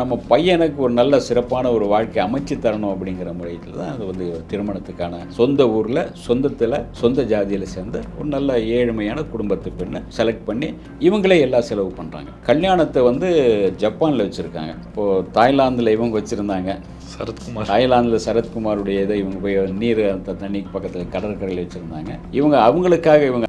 நம்ம பையனுக்கு ஒரு நல்ல சிறப்பான ஒரு வாழ்க்கை அமைச்சு தரணும் அப்படிங்கிற முறையில் தான் அது வந்து திருமணத்துக்கான சொந்த ஊரில் சொந்தத்தில் சொந்த ஜாதியில் சேர்ந்த ஒரு நல்ல ஏழ்மையான குடும்பத்து பெண்ணை செலக்ட் பண்ணி இவங்களே எல்லா செலவு பண்ணுறாங்க கல்யாணத்தை வந்து ஜப்பானில் வச்சுருக்காங்க. இப்போது தாய்லாந்தில் இவங்க வச்சுருந்தாங்க. சரத்குமார். தாய்லாந்தில் சரத்குமாருடைய இதை இவங்க போய் நீர் அந்த தண்ணிக்கு பக்கத்தில் கடற்கரையில் வச்சுருந்தாங்க. இவங்க அவங்களுக்காக இவங்க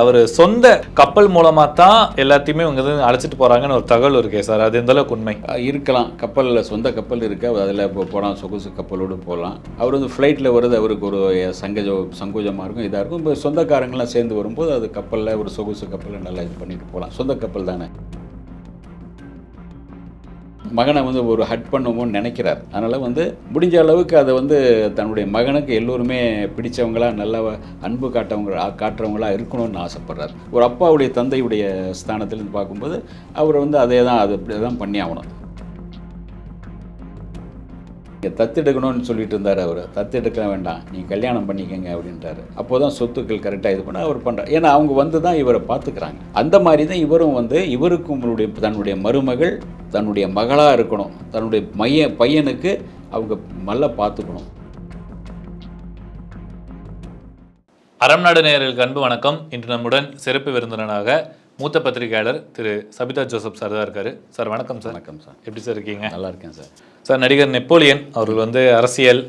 அவர் சொந்த கப்பல் மூலமா தான் எல்லாத்தையுமே இவங்க வந்து அழைச்சிட்டு போறாங்கன்னு ஒரு தகவல் இருக்கே சார். அது எந்த அளவுக்கு உண்மை? இருக்கலாம். கப்பலில் சொந்த கப்பல் இருக்கு. அதில் இப்போ போகலாம் சொகுசு கப்பலோடு போகலாம் அவர் வந்து ஃப்ளைட்டில் வருது. அவருக்கு ஒரு சங்கஜ சங்கோஜமாக இருக்கும் இதாக இருக்கும். இப்போ சொந்தக்காரங்களாம் சேர்ந்து வரும்போது அது கப்பலில் ஒரு சொகுசு கப்பலில் நல்லா இது பண்ணிட்டு போகலாம் சொந்த கப்பல் தானே. மகனை வந்து ஒரு ஹட் பண்ணுவோம்னு நினைக்கிறார். அதனால் வந்து முடிஞ்ச அளவுக்கு அதை வந்து தன்னுடைய மகனுக்கு எல்லோருமே பிடிச்சவங்களா நல்ல அன்பு காட்டவங்க காட்டுறவங்களா இருக்கணும்னு ஆசைப்படுறார். ஒரு அப்பாவுடைய தந்தையுடைய ஸ்தானத்திலேருந்து பார்க்கும்போது அவர் வந்து அதே தான் அது அப்படி தான் பண்ணி ஆகணும் தத்தெடுக்கணும்னு சொல்லிட்டு இருந்தார் அவர். தத்தெடுக்க வேண்டாம். நீ கல்யாணம் பண்ணிக்கங்க அப்படின்றாரு அப்போ தான் சொத்துக்கள் கரெக்டாக இது பண்ண அவர் பண்ணுறார் ஏன்னா அவங்க வந்து தான் இவரை பார்த்துக்கிறாங்க. அந்த மாதிரி தான் இவரும் வந்து இவருக்கும் தன்னுடைய மருமகள் தன்னுடைய மகளாக இருக்கணும். தன்னுடைய மைய பையனுக்கு அவங்க நல்லா பார்த்துக்கணும். அறம் நாடு நேயர்களுக்கு அன்பு வணக்கம். இன்று நம்முடன் சிறப்பு விருந்தினராக மூத்த பத்திரிகையாளர் திரு சபிதா ஜோசப் சார் தான் இருக்காரு. சார் வணக்கம் சார். வணக்கம் சார். எப்படி சார் இருக்கீங்க? நல்லா இருக்கேன் சார். சார் நடிகர் நெப்போலியன் அவர்கள் வந்து அரசியல்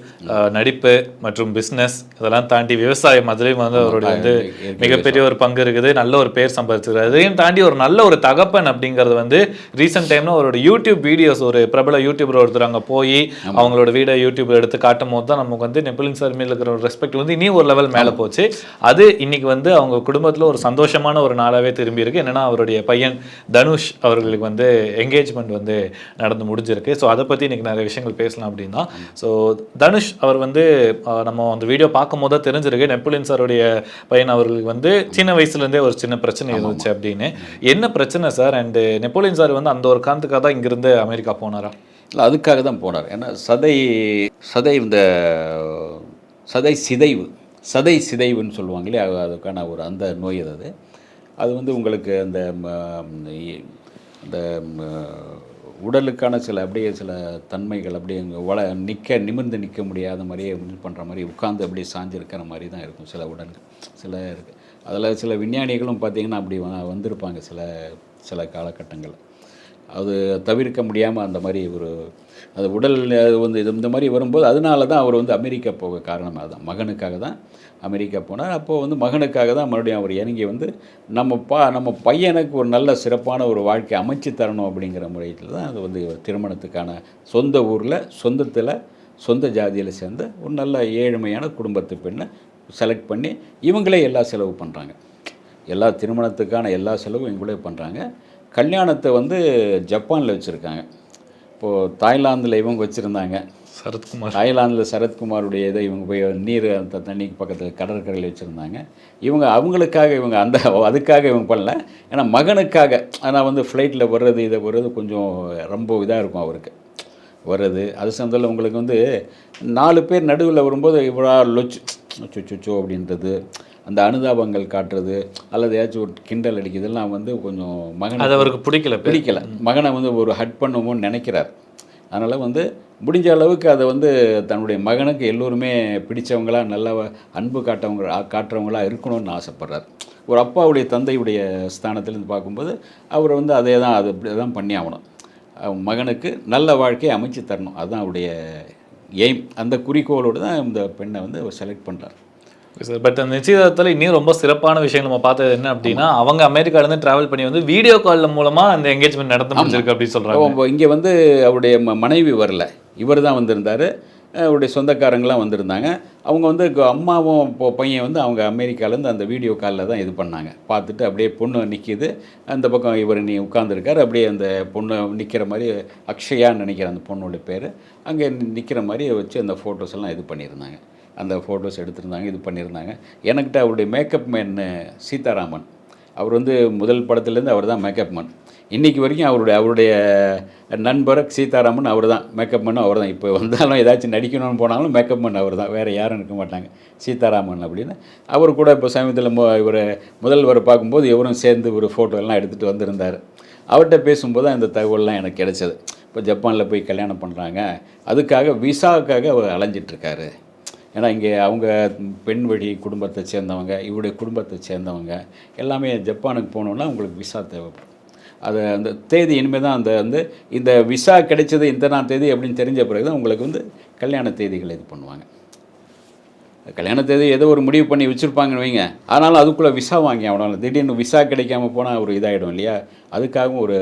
நடிப்பு மற்றும் பிஸ்னஸ் இதெல்லாம் தாண்டி விவசாயம் அதுலேயும் வந்து அவருடைய வந்து மிகப்பெரிய ஒரு பங்கு இருக்குது. நல்ல ஒரு பேர் சம்பாதிச்சிருக்காரு. அதையும் தாண்டி ஒரு நல்ல ஒரு தகப்பன் அப்படிங்கிறது வந்து ரீசெண்ட் டைம்ல அவரோட யூடியூப் வீடியோஸ் ஒரு பிரபல யூடியூபர் ஒருத்தர் அங்கே போய் அவங்களோட வீடியோ யூடியூப்ல எடுத்து காட்டும் போது தான் நமக்கு வந்து நெப்போலியன் சார் மேல இருக்கிற ஒரு ரெஸ்பெக்ட் வந்து இனி ஒரு லெவல் மேலே போச்சு. அது இன்னைக்கு வந்து அவங்க குடும்பத்தில் ஒரு சந்தோஷமான ஒரு நாளாவே திரும்பி இருக்கு. என்னன்னா அவருடைய பையன் தனுஷ் அவர்களுக்கு வந்து என்கேஜ்மெண்ட் வந்து நடந்து முடிஞ்சிருக்கு. ஸோ அதை பற்றி இன்னைக்கு நிறைய விஷயங்கள் பேசலாம் அப்படின்னா ஸோ தனுஷ் அவர் வந்து நம்ம அந்த வீடியோ பார்க்கும் போது தெரிஞ்சிருக்கு. நெப்போலியன் சாருடைய பையன் அவர்களுக்கு வந்து சின்ன வயசுலேருந்தே ஒரு சின்ன பிரச்சனை இருந்துச்சு அப்படின்னு. என்ன பிரச்சனை சார் அண்டு நெப்போலியன் சார் வந்து அந்த ஒரு காரணத்துக்காக தான் இங்கிருந்து அமெரிக்கா போனாரா? இல்லை அதுக்காக தான் போனார். ஏன்னா சதை சதை இந்த சதை சிதைவு சதை சிதைவுன்னு சொல்லுவாங்க இல்லையா? அது- அதுக்கான ஒரு அந்த நோய் அது. அது வந்து உங்களுக்கு அந்த அந்த உடலுக்கான சில அப்படியே சில தன்மைகள் அப்படியே இங்க வள நிற்க நிமிர்ந்து நிற்க முடியாத மாதிரியே இது பண்ணுற மாதிரி உட்காந்து அப்படியே சாஞ்சிருக்கிற மாதிரி தான் இருக்கும் சில உடல்கள் சில இருக்குது அதில் சில விஞ்ஞானிகளும் பார்த்தீங்கன்னா அப்படி வ- வந்திருப்பாங்க சில சில காலகட்டங்கள் அது தவிர்க்க முடியாமல் அந்த மாதிரி ஒரு அது உடல் அது வந்து இது இந்த மாதிரி வரும்போது அதனால தான் அவர் வந்து அமெரிக்கா போக காரணம் அதுதான். மகனுக்காக தான் அமெரிக்கா போனார். அப்போது வந்து மகனுக்காக தான் மறுபடியும் அவர் இறங்கி வந்து நம்ம பா நம்ம பையனுக்கு ஒரு நல்ல சிறப்பான ஒரு வாழ்க்கை அமைச்சு தரணும் அப்படிங்கிற முறையில் தான் அது வந்து திருமணத்துக்கான சொந்த ஊரில் சொந்தத்தில் சொந்த ஜாதியில் சேர்ந்த ஒரு நல்ல ஏழ்மையான குடும்பத்து பெண்ணை செலக்ட் பண்ணி இவங்களே எல்லா செலவு பண்ணுறாங்க எல்லா திருமணத்துக்கான எல்லா செலவும் இவங்களே பண்ணுறாங்க கல்யாணத்தை வந்து ஜப்பானில் வச்சுருக்காங்க. இப்போது தாய்லாந்தில் இவங்க வச்சுருந்தாங்க. சரத்குமார். தாய்லாந்தில் சரத்குமாருடைய இதை இவங்க போய் நீர் அந்த தண்ணிக்கு பக்கத்தில் கடற்கரையில் வச்சுருந்தாங்க. இவங்க அவங்களுக்காக இவங்க அந்த அதுக்காக இவங்க பண்ணல. ஏன்னா மகனுக்காக. ஆனால் வந்து ஃப்ளைட்டில் வர்றது இதை வர்றது கொஞ்சம் ரொம்ப இதாக இருக்கும் அவருக்கு. வர்றது. அது சந்தத்தில் உங்களுக்கு வந்து நாலு பேர் நடுவில் வரும்போது இவ்வளோ லொச்சு சொச்சோ அப்படின்றது. அந்த அனுதாபங்கள் காட்டுறது அல்லது ஏதாச்சும் ஒரு கிண்டல் அடிக்கிறது இதெல்லாம் வந்து கொஞ்சம் மகன் அது அவருக்கு பிடிக்கல பிடிக்கல. மகனை வந்து ஒரு ஹட் பண்ணுவோம்னு நினைக்கிறார். அதனால் வந்து முடிஞ்ச அளவுக்கு அதை வந்து தன்னுடைய மகனுக்கு எல்லோருமே பிடிச்சவங்களா நல்ல அன்பு காட்டவங்க காட்டுறவங்களா இருக்கணும்னு ஆசைப்படுறார். ஒரு அப்பாவுடைய தந்தையுடைய ஸ்தானத்திலேருந்து பார்க்கும்போது அவர் வந்து அதே தான் அது அப்படி தான் பண்ணி ஆகணும். மகனுக்கு நல்ல வாழ்க்கையை அமைச்சு தரணும். அதுதான் அவருடைய எய்ம் அந்த குறிக்கோளோடு தான் இந்த பெண்ணை வந்து அவர் செலக்ட் பண்ணுறார் சார் பட் அந்த நிச்சயதார்த்தத்தில் இன்னும் ரொம்ப சிறப்பான விஷயம் நம்ம பார்த்தது என்ன அப்படின்னா அவங்க அமெரிக்கால இருந்து டிராவல் பண்ணி வந்து வீடியோ கால் மூலமா அந்த என்கேஜ்மெண்ட் நடந்து முடிஞ்சிருக்கு அப்படின்னு சொல்றாங்க. இங்கே வந்து அவருடைய மனைவி வரல. இவர் தான் வந்திருந்தார். அவருடைய சொந்தக்காரங்களாம் வந்திருந்தாங்க. அவங்க வந்து அம்மாவும் இப்போ பையன் வந்து அவங்க அமெரிக்காலேருந்து அந்த வீடியோ காலில் தான் இது பண்ணாங்க. பார்த்துட்டு அப்படியே பொண்ணு நிற்கிது அந்த பக்கம் இவர் நீ உட்காந்துருக்காரு அப்படியே அந்த பொண்ணு நிற்கிற மாதிரி அக்ஷயான்னு நினைக்கிறேன் அந்த பொண்ணோட பேர். அங்கே நிற்கிற மாதிரி வச்சு அந்த ஃபோட்டோஸ் எல்லாம் இது பண்ணியிருந்தாங்க. அந்த ஃபோட்டோஸ் எடுத்திருந்தாங்க இது பண்ணியிருந்தாங்க. எனக்கிட்ட அவருடைய மேக்கப் மேன் சீதாராமன். அவர் வந்து முதல் படத்துலேருந்து அவர் தான் மேக்கப் மேன் இன்றைக்கி வரைக்கும் அவருடைய அவருடைய நண்பர் சீதாராமன் அவர் தான். மேக்கப் மேனும் அவர் தான். இப்போ வந்தாலும் ஏதாச்சும் நடிக்கணும்னு போனாலும் மேக்கப் மேன் அவர் தான். வேறு யாரும் இருக்க மாட்டாங்க. சீதாராமன் அப்படின்னு. அவர் கூட இப்போ சமீபத்தில் இவர் முதல்வர் பார்க்கும்போது இவரும் சேர்ந்து ஒரு ஃபோட்டோ எல்லாம் எடுத்துகிட்டு வந்திருந்தார். அவர்கிட்ட பேசும்போது தான் இந்த தகவல்லாம் எனக்கு கிடைச்சது. இப்போ ஜப்பானில் போய் கல்யாணம் பண்ணுறாங்க அதுக்காக விசாவுக்காக அவர் அலைஞ்சிட்ருக்காரு ஏன்னா இங்கே அவங்க பெண் வழி குடும்பத்தை சேர்ந்தவங்க இவருடைய குடும்பத்தை சேர்ந்தவங்க எல்லாமே ஜப்பானுக்கு போகணுன்னா உங்களுக்கு விசா தேவைப்படும். அது அந்த தேதி இனிமேல் தான் அந்த வந்து இந்த விசா கிடைச்சது இத்தனாம் தேதி அப்படின்னு தெரிஞ்ச பிறகு தான் உங்களுக்கு வந்து கல்யாண தேதிகள் இது பண்ணுவாங்க. கல்யாண தேதி ஏதோ ஒரு முடிவு பண்ணி வச்சுருப்பாங்கன்னு வைங்க. ஆனாலும் அதுக்குள்ளே விசா வாங்கி ஆகணும். திடீர்னு விசா கிடைக்காம போனால் ஒரு இதாகிடும் இல்லையா? அதுக்காகவும் ஒரு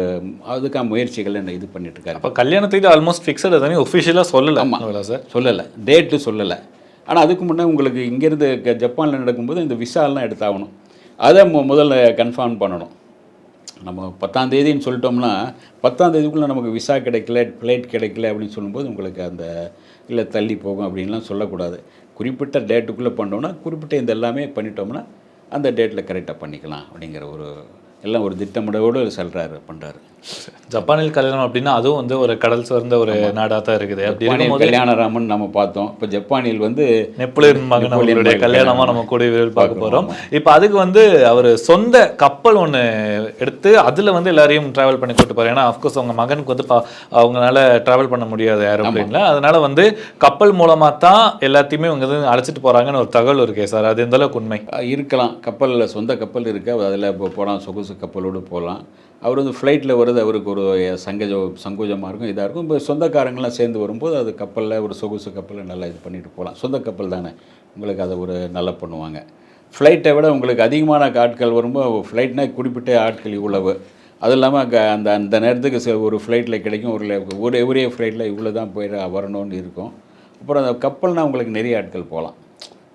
அதுக்காக முயற்சிகள் என்ன இது பண்ணிட்டு இருக்காரு. அப்போ கல்யாணத்துக்கு ஆல்மோஸ்ட் ஃபிக்ஸட் தானே ஒஃபிஷியலாக சொல்லல. ஆமா. ஆமாம் சார். சொல்லலை. டேட்டு சொல்லலை. ஆனால் அதுக்கு முன்னே உங்களுக்கு இங்கேருந்து க- ஜப்பானில் நடக்கும்போது இந்த விசாலாம் எடுத்தாகணும். அதை மு- முதல்ல கன்ஃபார்ம் பண்ணணும். நம்ம பத்தாம் தேதின்னு சொல்லிட்டோம்னா பத்தாம் தேதிக்குள்ளே நமக்கு விசா கிடைக்கல ஃப்ளைட் கிடைக்கல அப்படின்னு சொல்லும்போது உங்களுக்கு அந்த இல்லை தள்ளி போகும் அப்படின்லாம் சொல்லக்கூடாது. குறிப்பிட்ட டேட்டுக்குள்ளே பண்ணோம்னா குறிப்பிட்ட இந்த எல்லாமே பண்ணிட்டோம்னா அந்த டேட்டில் கரெக்டாக பண்ணிக்கலாம் அப்படிங்கிற ஒரு எல்லாம் ஒரு திட்டமிடவோடு சொல்கிறாரு பண்ணுறாரு ஜப்பானில் கல்யாணம் அப்படின்னா அதுவும் வந்து ஒரு கடல் சார்ந்த ஒரு நாடாக தான் இருக்குது. அப்படி ஜப்பானில் இருக்கும்போது கல்யாணராமன் நம்ம பார்த்தோம். இப்போ ஜப்பானில் வந்து நெப்போலியன் மகன் அவர்களுடைய மகன் கல்யாணமா கல்யாணம் நம்ம கூட பார்க்க போறோம். இப்போ அதுக்கு வந்து அவர் சொந்த கப்பல் ஒன்று எடுத்து அதுல வந்து எல்லாரையும் டிராவல் பண்ணி கூட்டு போறாரு. ஏன்னா அஃப்கோர்ஸ் அவங்க மகனுக்கு வந்து பா- அவங்களால டிராவல் பண்ண முடியாது ஏரோப்ளேன்ல அதனால வந்து கப்பல் மூலமா தான் எல்லாத்தையுமே இவங்க வந்து அழைச்சிட்டு போறாங்கன்னு ஒரு தகவல் இருக்கே சார். அது எந்த அளவுக்கு உண்மை? இருக்கலாம். கப்பலில் சொந்த கப்பல் இருக்கு. அதில் இப்போ போகலாம் சொகுசு கப்பலோடு போகலாம் அவர் வந்து ஃப்ளைட்டில் வருது அவருக்கு ஒரு சங்கஜ சங்கோஜமாக இருக்கும் இதாக இருக்கும். இப்போ சொந்தக்காரங்களாம் சேர்ந்து வரும்போது அது கப்பலில் ஒரு சொகுசு கப்பலில் நல்லா இது பண்ணிட்டு போகலாம். சொந்த கப்பல் தானே. உங்களுக்கு அதை ஒரு நல்லா பண்ணுவாங்க. ஃப்ளைட்டை விட உங்களுக்கு அதிகமான ஆட்கள் வரும்போது ஃப்ளைட்னா குறிப்பிட்ட ஆட்கள் இவ்வளவு. அது இல்லாமல் அங்கே அந்த அந்த நேரத்துக்கு சில ஒரு ஃப்ளைட்டில் கிடைக்கும். ஒரு ஒரு ஒரே ஃப்ளைட்டில் இவ்வளோ தான் போயிட வரணும்னு இருக்கும். அப்புறம் அந்த கப்பல்னால் உங்களுக்கு நிறைய ஆட்கள் போகலாம்.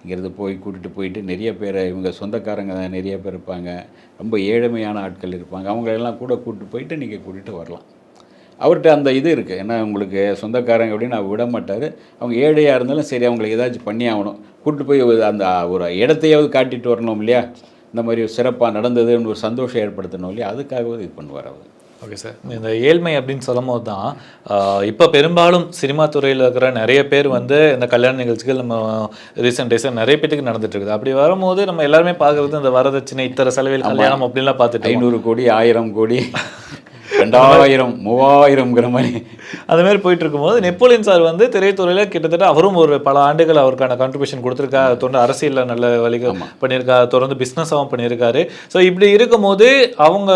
இங்கேருந்து போய் கூட்டிகிட்டு போயிட்டு நிறைய பேரை இவங்க சொந்தக்காரங்க நிறைய பேர் இருப்பாங்க. ரொம்ப ஏழ்மையான ஆட்கள் இருப்பாங்க. அவங்களெல்லாம் கூட கூப்பிட்டு போயிட்டு நீங்கள் கூட்டிகிட்டு வரலாம். அவர்கிட்ட அந்த இது இருக்குது ஏன்னா உங்களுக்கு சொந்தக்காரங்க அப்படின்னு அவர் விட மாட்டார். அவங்க ஏழையாக இருந்தாலும் சரி அவங்களுக்கு ஏதாச்சும் பண்ணி ஆகணும். கூப்பிட்டு போய் அந்த ஒரு இடத்தையாவது காட்டிட்டு வரணும் இல்லையா? இந்த மாதிரி சிறப்பாக நடந்ததுன்னு ஒரு சந்தோஷம் ஏற்படுத்தணும் இல்லையா? அதுக்காகவே இது பண்ணுவார் அவர். ஓகே சார் இந்த ஏழ்மை அப்படின்னு சொல்லும் போது தான் இப்போ பெரும்பாலும் சினிமா துறையில் இருக்கிற நிறைய பேர் வந்து இந்த கல்யாண நிகழ்ச்சிகள் நம்ம ரீசெண்ட் டேஸாக நிறைய பேத்துக்கு நடந்துட்டு இருக்குது. அப்படி வரும்போது நம்ம எல்லாருமே பார்க்குறது இந்த வரதட்சணை இத்தனை செலவில் கல்யாணம் அப்படின்லாம் பார்த்துட்டு ஐநூறு கோடி ஆயிரம் கோடி. ரெண்டாயிரம் மூவாயிரம்ங்கிற மாதிரி. அந்த மாதிரி போயிட்டு இருக்கும்போது நெப்போலியன் சார் வந்து திரைத்துறையில கிட்டத்தட்ட அவரும் ஒரு பல ஆண்டுகள் அவருக்கான கான்ட்ரிபியூஷன் கொடுத்துருக்கா தொடர்ந்து அரசியலில் நல்ல வழிகள் பண்ணியிருக்கா தொடர்ந்து பிஸ்னஸாகவும் பண்ணியிருக்காரு. ஸோ இப்படி இருக்கும்போது அவங்க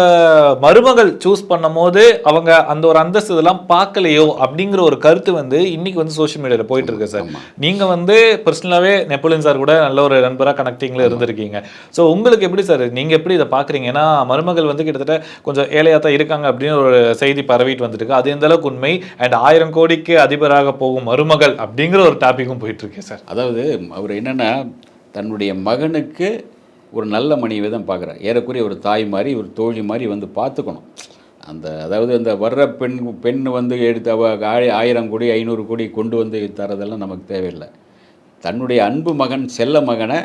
மருமகள் சூஸ் பண்ணும்போது அவங்க அந்த ஒரு அந்தஸ்து இதெல்லாம் பார்க்கலையோ அப்படிங்கிற ஒரு கருத்து வந்து இன்னைக்கு வந்து சோஷியல் மீடியாவில் போயிட்டு இருக்கு சார். நீங்க வந்து பர்சனலாகவே நெப்போலியன் சார் கூட நல்ல ஒரு நண்பராக கனெக்டிங்கில் இருந்திருக்கீங்க. ஸோ உங்களுக்கு எப்படி சார்? நீங்க எப்படி இதை பார்க்குறீங்க? ஏன்னா மருமகள் வந்து கிட்டத்தட்ட கொஞ்சம் ஏழையாக தான் இருக்காங்க அப்படின்னு ஒரு செய்தி பரவிட்டு வந்துட்டு இருக்கு அது எந்த அளவுக்கு உண்மை? அண்ட் ஆயிரம் கோடிக்கு அதிபராக போகும் மருமகள் அப்படிங்கிற ஒரு டாபிக்கும் போயிட்டு இருக்கு சார் அதாவது அவர் என்னன்னா தன்னுடைய மகனுக்கு ஒரு நல்ல மனைவி தான் பார்க்குறார். ஏறக்குறைய ஒரு தாய் மாதிரி ஒரு தோழி மாதிரி வந்து பார்த்துக்கணும். அந்த அதாவது அந்த வர்ற பெண் பெண் வந்து எடுத்து அவ ஆயிரம் கோடி ஐநூறு கோடி கொண்டு வந்து தரதெல்லாம் நமக்கு தேவையில்லை. தன்னுடைய அன்பு மகன் செல்ல மகனை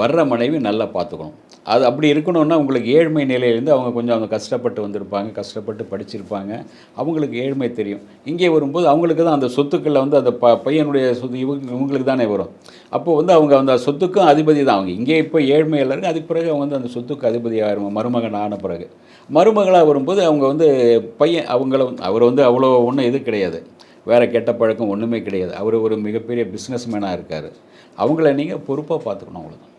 வர்ற மனைவி நல்லா பார்த்துக்கணும். அது அப்படி இருக்கணும்னா உங்களுக்கு ஏழ்மை நிலையிலேருந்து அவங்க கொஞ்சம் அவங்க கஷ்டப்பட்டு வந்திருப்பாங்க கஷ்டப்பட்டு படிச்சிருப்பாங்க. அவங்களுக்கு ஏழ்மை தெரியும். இங்கே வரும்போது அவங்களுக்கு தான் அந்த சொத்துக்களில் வந்து அந்த ப பையனுடைய சொத்து இவங்க இவங்களுக்கு தானே வரும். அப்போது வந்து அவங்க அந்த சொத்துக்கும் அதிபதி தான். அவங்க இங்கே இப்போ ஏழ்மையில் இருக்கு. அதுக்கு பிறகு அவங்க வந்து அந்த சொத்துக்கு அதிபதி ஆகிருவாங்க மருமகன் ஆன பிறகு. மருமகளாக வரும்போது அவங்க வந்து பையன் அவங்கள வந்து அவர் வந்து அவ்வளோ ஒன்றும் இது கிடையாது. வேறு கெட்ட பழக்கம் ஒன்றுமே கிடையாது. அவர் ஒரு மிகப்பெரிய பிஸ்னஸ் மேனாக இருக்கார். அவங்கள நீங்கள் பொறுப்பாக பார்த்துக்கணும் அவ்வளோதான்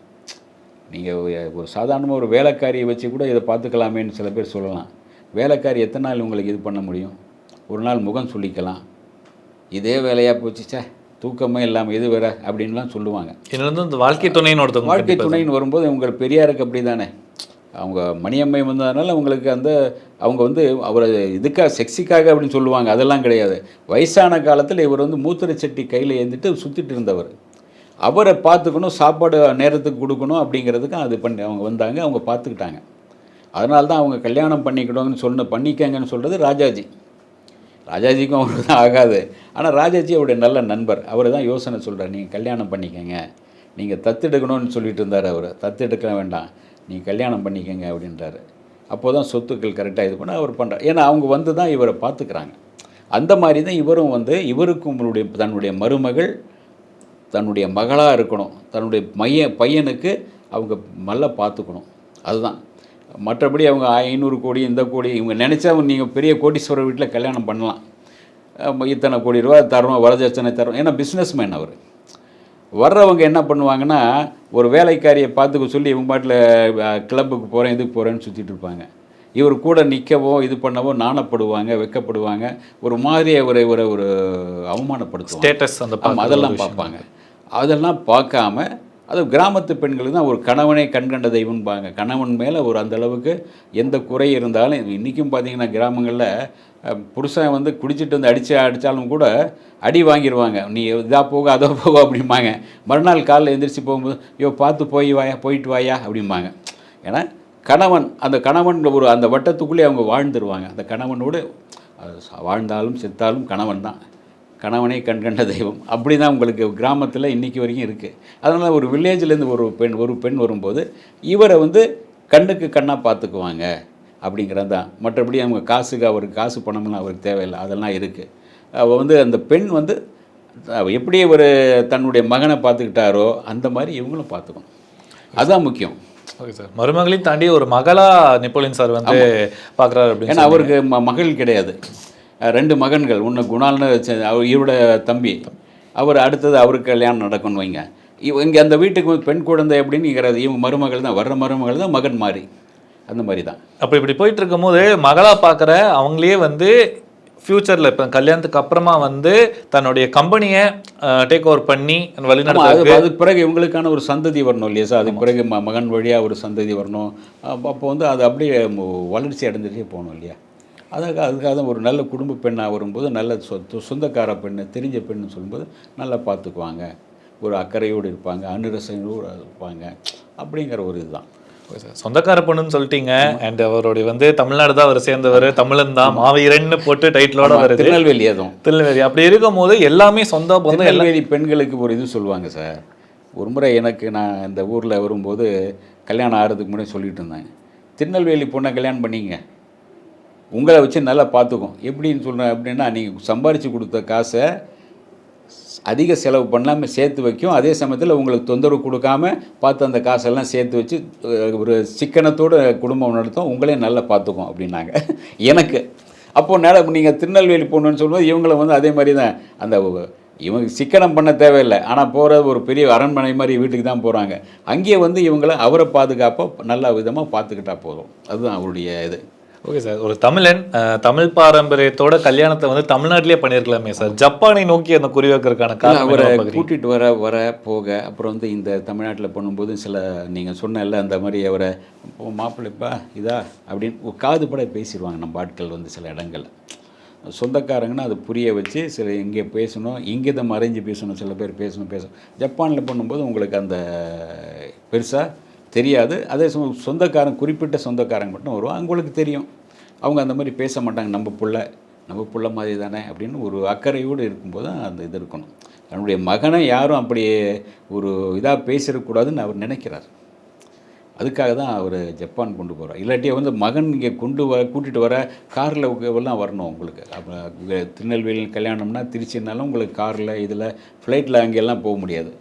நீங்கள் ஒரு சாதாரணமாக ஒரு வேலைக்காரியை வச்சு கூட இதை பார்த்துக்கலாமேன்னு சில பேர் சொல்லலாம். வேலைக்காரி எத்தனை நாள் உங்களுக்கு இது பண்ண முடியும்? ஒரு நாள் முகம் சுளிக்கலாம். இதே வேலையாக போச்சுச்சே தூக்கமே இல்லாமல் இது வேற அப்படின்லாம் சொல்லுவாங்க. இதுல இருந்து இந்த வாழ்க்கை துணைன்னு ஒருத்தவங்க வாழ்க்கை துணைன்னு வரும்போது உங்கள் பெரியாருக்கு அப்படி தானே அவங்க மணியம்மை வந்ததுனால அவங்களுக்கு அந்த அவங்க வந்து அவரை இதுக்காக செக்ஸிக்காக அப்படின்னு சொல்லுவாங்க. அதெல்லாம் கிடையாது. வயசான காலத்தில் இவர் வந்து மூத்திர சட்டி கையில் ஏந்திட்டு சுற்றிட்டு இருந்தவர். அவரை பார்த்துக்கணும் சாப்பாடு நேரத்துக்கு கொடுக்கணும் அப்படிங்கிறதுக்கு அது பண்ணி அவங்க வந்தாங்க அவங்க பார்த்துக்கிட்டாங்க. அதனால தான் அவங்க கல்யாணம் பண்ணிக்கிடுவாங்கன்னு சொன்ன பண்ணிக்கங்கன்னு சொல்கிறது ராஜாஜி. ராஜாஜிக்கும் அவருக்கு தான் ஆகாது. ஆனால் ராஜாஜி அவருடைய நல்ல நண்பர் அவர் தான் யோசனை சொல்கிறார் நீங்கள் கல்யாணம் பண்ணிக்கங்க. நீங்கள் தத்தெடுக்கணும்னு சொல்லிட்டு இருந்தார் அவர். தத்தெடுக்க வேண்டாம். நீங்கள் கல்யாணம் பண்ணிக்கங்க அப்படின்றாரு. அப்போ தான் சொத்துக்கள் கரெக்டாக இது பண்ண அவர் பண்ணுறார் ஏன்னா அவங்க வந்து தான் இவரை பார்த்துக்கிறாங்க. அந்த மாதிரி தான் இவரும் வந்து இவருக்கும் உங்களுடைய தன்னுடைய மருமகள் தன்னுடைய மகளாக இருக்கணும். தன்னுடைய மைய பையனுக்கு அவங்க நல்லா பார்த்துக்கணும். அதுதான். மற்றபடி அவங்க ஐநூறு கோடி இந்த கோடி இவங்க நினச்சா நீங்கள் பெரிய கோடீஸ்வரர் வீட்டில் கல்யாணம் பண்ணலாம். இத்தனை கோடி ரூபா தரோம் வரதட்சணை தரோம் ஏன்னா பிஸ்னஸ்மேன் அவர். வர்றவங்க என்ன பண்ணுவாங்கன்னா ஒரு வேலைக்காரியை பார்த்துக்க சொல்லி இவங்க பாட்டில் கிளப்புக்கு போகிறேன் இதுக்கு போகிறேன்னு சுற்றிட்டு இருப்பாங்க. இவர் கூட நிற்கவோ இது பண்ணவோ நாணப்படுவாங்க வெக்கப்படுவாங்க. ஒரு மாதிரியே ஒரு ஒரு ஒரு அவமானப்படுத்துவாங்க. ஸ்டேட்டஸ் அந்த அதெல்லாம் பார்ப்பாங்க. அதெல்லாம் பார்க்காம அது கிராமத்து பெண்களுக்கு தான் ஒரு கணவனை கண்கண்ட தெய்வம்பாங்க. கணவன் மேலே ஒரு அந்த அளவுக்கு எந்த குறை இருந்தாலும் இன்றைக்கும் பார்த்தீங்கன்னா கிராமங்களில் புருஷன் வந்து குடிச்சிட்டு வந்து அடித்து அடித்தாலும் கூட அடி வாங்கிடுவாங்க நீ இதாக போக அதோ போக அப்படிம்பாங்க. மறுநாள் காலையில் எந்திரிச்சு போகும்போது ஐயோ பார்த்து போய் வாயா போயிட்டு வாயா அப்படிம்பாங்க. ஏன்னா கணவன் அந்த கணவன் ஒரு அந்த வட்டத்துக்குள்ளே அவங்க வாழ்ந்துருவாங்க. அந்த கணவனோடு வாழ்ந்தாலும் செத்தாலும் கணவன் தான். கணவனை கண்கண்ட தெய்வம். அப்படி தான் உங்களுக்கு கிராமத்தில் இன்றைக்கி வரைக்கும் இருக்குது அதனால் ஒரு வில்லேஜ்லேருந்து ஒரு பெண் ஒரு பெண் வரும்போது இவரை வந்து கண்ணுக்கு கண்ணாக பார்த்துக்குவாங்க. அப்படிங்கிறது தான். மற்றபடி அவங்க காசுக்கு அவருக்கு காசு பணம்லாம் அவருக்கு தேவையில்லை. அதெல்லாம் இருக்குது அவள் வந்து அந்த பெண் வந்து எப்படி ஒரு தன்னுடைய மகனை பார்த்துக்கிட்டாரோ அந்த மாதிரி இவங்களும் பார்த்துக்கணும். அதுதான் முக்கியம். ஓகே சார் மருமகளையும் தாண்டி ஒரு மகளா நெப்போலியன் சார் வந்து பார்க்குறாரு அப்படின்னு ஏன்னா அவருக்கு ம மகள் கிடையாது. ரெண்டு மகன்கள். ஒன்று குணால்னு அவர் இவரோட தம்பி. அவர் அடுத்தது அவருக்கு கல்யாணம் நடக்கும்னு வைங்க. இவ இங்கே அந்த வீட்டுக்கு பெண் குழந்தை எப்படிங்கிறது இவங்க மருமகள் தான் வர்ற மருமகள் தான் மகன் மாதிரி அந்த மாதிரி தான். அப்போ இப்படி போயிட்டு இருக்கும்போது மகளா பார்க்குற அவங்களே வந்து ஃப்யூச்சரில் இப்போ கல்யாணத்துக்கு அப்புறமா வந்து தன்னுடைய கம்பெனியை டேக் ஓவர் பண்ணி வழிநடத்த அது அதுக்கு பிறகு இவங்களுக்கான ஒரு சந்ததி வரணும் இல்லையா சார்? அதுக்கு பிறகு மகன் வழியாக ஒரு சந்ததி வரணும். அப்போ வந்து அது அப்படியே வளர்ச்சி அடைஞ்சிட்டே போகணும் இல்லையா? அதுக்கு அதுக்காக தான் ஒரு நல்ல குடும்ப பெண்ணாக வரும்போது நல்ல சொத்து சொந்தக்கார பெண்ணு தெரிஞ்ச பெண்ணு சொல்லும்போது நல்லா பார்த்துக்குவாங்க. ஒரு அக்கறையோடு இருப்பாங்க அனுரசையோடு இருப்பாங்க. அப்படிங்கிற ஒரு இதுதான். சொந்தக்கார பொண்ணுன்னு சொல்லிட்டீங்க. அண்ட் அவருடைய வந்து தமிழ்நாடு தான் அவர் சேர்ந்தவர். தமிழன் தான். மாவீரன்னு போட்டு டைட்டிலோட வருது. திருநெல்வேலி அதுவும். திருநெல்வேலி. அப்படி இருக்கும்போது எல்லாமே சொந்த எல்லாம் திருநெல்வேலி பெண்களுக்கு ஒரு இது சொல்லுவாங்க சார். ஒரு முறை எனக்கு நான் இந்த ஊரில் வரும்போது கல்யாணம் ஆகிறதுக்கு முன்னாடி சொல்லிட்டு இருந்தேன். திருநெல்வேலி பொண்ணை கல்யாணம் பண்ணீங்க உங்களை வச்சு நல்லா பார்த்துக்கும். எப்படின்னு சொல்கிறேன் அப்படின்னா நீங்கள் சம்பாரித்து கொடுத்த காசை அதிக செலவு பண்ணாமல் சேர்த்து வைக்கும். அதே சமயத்தில் உங்களுக்கு தொந்தரவு கொடுக்காம பார்த்து அந்த காசெல்லாம் சேர்த்து வச்சு ஒரு சிக்கனத்தோடு குடும்பம் நடத்தும். உங்களையும் நல்லா பார்த்துக்கும் அப்படின்னாங்க. எனக்கு. அப்போ நட நீங்கள் திருநெல்வேலி போகணுன்னு சொல்லும்போது இவங்களை வந்து அதே மாதிரி தான். அந்த இவங்க சிக்கனம் பண்ண தேவையில்லை. ஆனால் போகிறது ஒரு பெரிய அரண்மனை மாதிரி வீட்டுக்கு தான் போகிறாங்க அங்கேயே வந்து இவங்களை அவரை பாதுகாப்பாக நல்ல விதமாக பார்த்துக்கிட்டா போதும். அதுதான் அவருடைய இது. ஓகே சார் ஒரு தமிழன் தமிழ் பாரம்பரியத்தோட கல்யாணத்தை வந்து தமிழ்நாட்டிலே பண்ணியிருக்கலாமே சார் ஜப்பானை நோக்கி அந்த குறிவைக்கிறதுக்கான காரணம் அவரை? கூட்டிகிட்டு வர வர போக அப்புறம் வந்து இந்த தமிழ்நாட்டில் பண்ணும்போது சில நீங்கள் சொன்னல அந்த மாதிரி அவரை "ஓ, மாப்பிள்ளைப்பா இதா? அப்படின்னு ஒரு காது பட பேசிடுவாங்க நம்ம ஆட்கள் வந்து சில இடங்கள்ல. சொந்தக்காரங்கன்னா அது புரிய வச்சு சில இங்கே பேசணும் இங்கே தான் மறைஞ்சு பேசணும் சில பேர் பேசணும் பேசணும் ஜப்பானில் பண்ணும்போது உங்களுக்கு அந்த பெருசாக தெரியாது. அதே சமயம் சொந்தக்காரன் குறிப்பிட்ட சொந்தக்காரங்க மட்டும் வருவாங்க அவங்களுக்கு தெரியும். அவங்க அந்த மாதிரி பேச மாட்டாங்க. நம்ம பிள்ளை நம்ம பிள்ளை மாதிரி தானே அப்படின்னு ஒரு அக்கறையோடு இருக்கும்போது தான் அந்த இது இருக்கணும். தன்னுடைய மகனை யாரும் அப்படி ஒரு இதாக பேசிடக்கூடாதுன்னு அவர் நினைக்கிறார். அதுக்காக தான் அவர் ஜப்பான் கொண்டு போகிறார் இல்லாட்டி வந்து மகன் இங்கே கொண்டு வர கூட்டிகிட்டு வர காரில் எல்லாம் வரணும் உங்களுக்கு. அப்போ இங்க திருநெல்வேலி கல்யாணம்னா திருச்சினாலும் உங்களுக்கு காரில் இதில் ஃப்ளைட்டில் அங்கெல்லாம் போக முடியாது.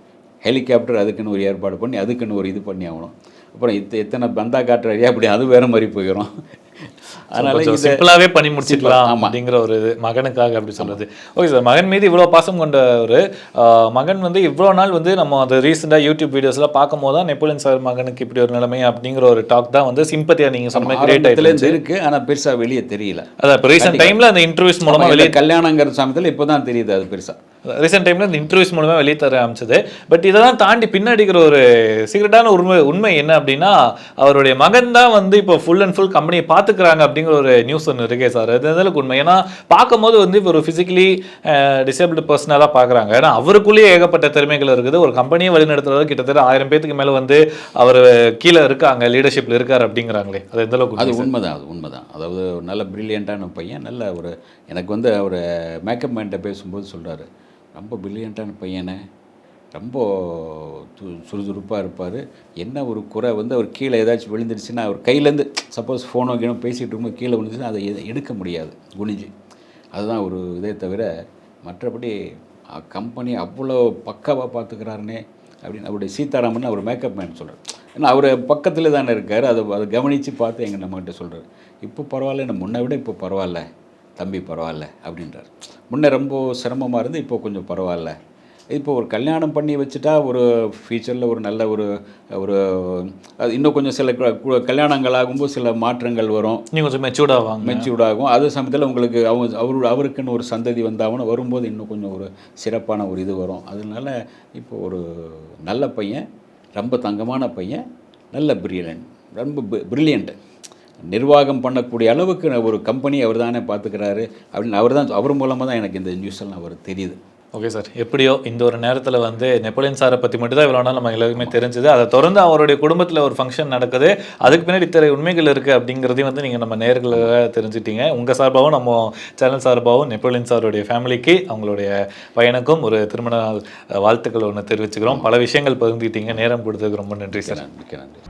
ஹெலிகாப்டர் அதுக்குன்னு ஒரு ஏற்பாடு பண்ணி அதுக்குன்னு ஒரு இது பண்ணி ஆகணும். அப்புறம் இத்த எத்தனை பந்தா காட்டுறாரியா அப்படி அது வேறு மாதிரி போயிடும் அதனால் சிம்பிளாவே பண்ணி முடிச்சிடலாம். அப்படிங்கிற ஒரு இது மகனுக்காக அப்படி சொல்றது. ஓகே சார் மகன் மீது இவ்வளோ பாசம் கொண்ட ஒரு மகன் வந்து இவ்வளோ நாள் வந்து நம்ம அது ரீசெண்டாக யூடியூப் வீடியோஸ்லாம் பார்க்கும் போது தான் நெப்போலியன் சார் மகனுக்கு இப்படி ஒரு நிலைமை அப்படிங்கிற ஒரு டாக் தான் வந்து சிம்பத்தியா நீங்க சொன்ன மாதிரி கிரியேட் ஆரம்பத்துலேருந்து இருக்குது ஆனால் பெருசாக வெளியே தெரியல. அதான் இப்போ ரீசெண்ட் டைம்ல அந்த இன்டர்வியூஸ் மூலமா ஆமா, வெளியே கல்யாணங்கிற சமயத்தில் இப்போ தான் தெரியுது அது பெருசாக ரீசெண்ட் டைம்ல இந்த இன்டர்வியூஸ் மூலமா வெளியே தர ஆரம்பிச்சது. பட் இதெல்லாம் தாண்டி பின்னாடிக்கிற ஒரு சீக்ரெட்டான உண்மை உண்மை என்ன அப்படின்னா அவருடைய மகன் தான் வந்து இப்போ ஃபுல் அண்ட் ஃபுல் கம்பெனியை பார்த்துக்கிறாங்க அப்படிங்கிற ஒரு நியூஸ் ஒன்று இருக்கே சார் அது அளவுக்கு உண்மை? ஏன்னா பார்க்கும்போது வந்து இப்போ ஒரு ஃபிசிக்கலி டிசேபிள் பர்சனாக தான் பார்க்குறாங்க. ஏன்னா அவருக்குள்ளேயே ஏகப்பட்ட திறமைகள் இருக்குது. ஒரு கம்பெனியை வழிநடத்துறது கிட்டத்தட்ட ஆயிரம் பேத்துக்கு மேலே வந்து அவர் கீழே இருக்காங்க லீடர்ஷிப்பில் இருக்கார் அப்படிங்கிறாங்களே. அது எந்த அளவுக்கு அது உண்மை? உண்மைதான் அது உண்மைதான். அதாவது ஒரு நல்ல பிரில்லியண்ட்டான பையன் நல்ல ஒரு எனக்கு வந்து அவர் மேக்கப் மேன்ட்ட பேசும்போது சொல்றாரு ரொம்ப பிரில்லியண்ட்டான பையனே ரொம்ப து சுறுசுறுப்பாக இருப்பார். என்ன ஒரு குறை வந்து அவர் கீழே ஏதாச்சும் விழுந்துருச்சுன்னா அவர் கையிலேருந்து சப்போஸ் ஃபோனோ கீனோ பேசிகிட்டு இருக்கும்போது கீழே விழுந்துச்சுன்னா அதை எடுக்க முடியாது. குனிஞ்சு. அதுதான் ஒரு இதே தவிர மற்றபடி கம்பெனி அவ்வளோ பக்காவாக பார்த்துக்கிறாருனே அப்படின்னு அவருடைய சீதாராமன் அவர் மேக்கப் மேன் சொல்கிறார் ஏன்னா அவர் பக்கத்தில் தானே இருக்கார். அதை அதை கவனித்து பார்த்து எங்கள் நம்மகிட்ட சொல்கிறார் இப்போ பரவாயில்ல என்ன முன்னை விட இப்போ பரவாயில்ல. தம்பி பரவாயில்ல. அப்படின்றார். முன்னே ரொம்ப சிரமமாக இருந்து இப்போ கொஞ்சம் பரவாயில்ல. இப்போ ஒரு கல்யாணம் பண்ணி வச்சுட்டா ஒரு ஃபியூச்சரில் ஒரு நல்ல ஒரு ஒரு இன்னும் கொஞ்சம் சில கல்யாணங்கள் ஆகும்போது சில மாற்றங்கள் வரும். நீங்க கொஞ்சம் மெச்சூர்ட் ஆவாங்க மெச்சூர்ட் ஆகும். அதே சமயத்தில் உங்களுக்கு அவங்க அவர் அவருக்குன்னு ஒரு சந்ததி வந்தாங்கன்னா வரும்போது இன்னும் கொஞ்சம் ஒரு சிறப்பான ஒரு இது வரும். அதனால இப்போ ஒரு நல்ல பையன் ரொம்ப தங்கமான பையன் நல்ல பிரில்லியன்ட் ரொம்ப பிரில்லியண்ட்டு நிர்வாகம் பண்ணக்கூடிய அளவுக்கு ஒரு கம்பெனி அவர் தானே பார்த்துக்கிறாரு அப்படின்னு அவர் தான் அவர் மூலமாக தான் எனக்கு இந்த நியூஸ் எல்லாம் அவர் தெரியுது. ஓகே சார் எப்படியோ இந்த ஒரு நேரத்தில் வந்து நெப்போலியன் சாரை பற்றி மட்டும் தான் இவ்வளோ நாள் நம்ம எல்லாருக்குமே தெரிஞ்சது. அதை தொடர்ந்து அவருடைய குடும்பத்தில் ஒரு ஃபங்க்ஷன் நடக்குது. அதுக்கு பின்னாடி இத்தனை உண்மைகள் இருக்குது அப்படிங்கிறதையும் வந்து நீங்கள் நம்ம நேர்களாக தெரிஞ்சுட்டீங்க. உங்கள் சார்பாகவும் நம்ம சேனல் சார்பாகவும் நெப்போலியன் சாருடைய ஃபேமிலிக்கு அவங்களுடைய பையனுக்கும் ஒரு திருமண வாழ்த்துக்கள் ஒன்று தெரிவிச்சுக்கிறோம். பல விஷயங்கள் பகிர்ந்துக்கிட்டீங்க நேரம் கொடுத்ததுக்கு ரொம்ப நன்றி சார் மிக்க நன்றி.